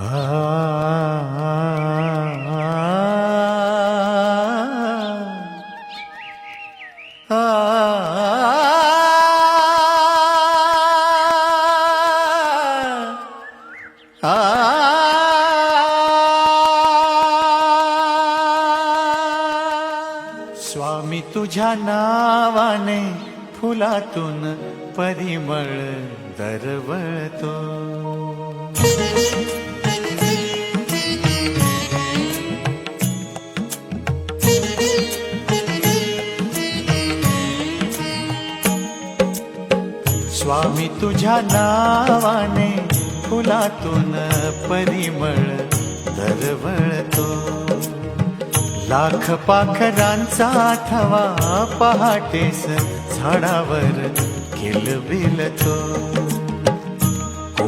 स्वामी तुझ्या नावाने फुलातून परिमळ दरवळतो. स्वामी तुझ्या नावाने फुलातून परिमळ दरवळतो. लाख पाखरांचा थवा पहाटेस झाडावर किलबिलतो.